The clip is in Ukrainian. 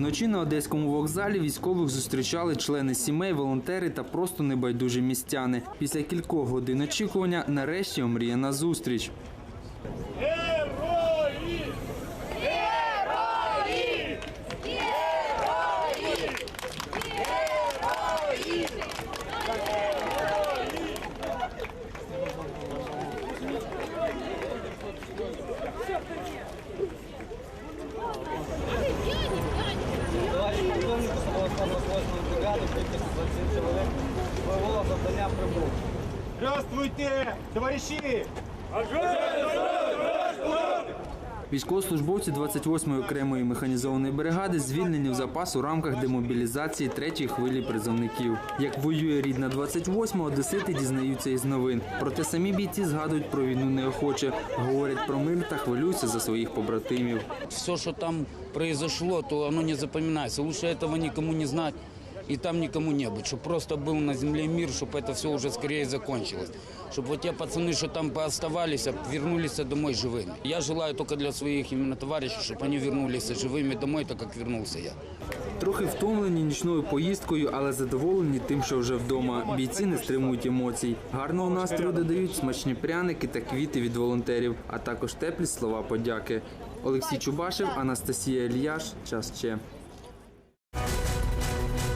Вночі на одеському вокзалі військових зустрічали члени сімей, волонтери та просто небайдужі містяни. Після кількох годин очікування нарешті омріяна зустріч. Герой! 148 бригаду, кількість 20 чоловік, бойового завдання прибув. Здравствуйте, товариші! Військовослужбовці 28-ї окремої механізованої бригади звільнені в запас у рамках демобілізації третьої хвилі призовників. Як воює рідна 28 одесити дізнаються із новин. Проте самі бійці згадують про війну неохоче, говорять про мир та хвилюються за своїх побратимів. все, что там произошло, то оно не запоминается. Лучше этого никому не знать и там никому не быть. Чтобы просто был на земле мир, чтобы это все уже скорее закончилось. Чтобы вот те пацаны, что там пооставались, а вернулись домой живыми. Я желаю только для своих именно товарищей, чтобы они вернулись живыми домой, так как вернулся я. Трохи втомлені нічною поїздкою, але задоволені тим, що вже вдома. Бійці не стримують емоцій. Гарного настрою додають смачні пряники та квіти від волонтерів, а також теплі слова подяки. Олексій Чубашев, Анастасія Ільяш. Час ще.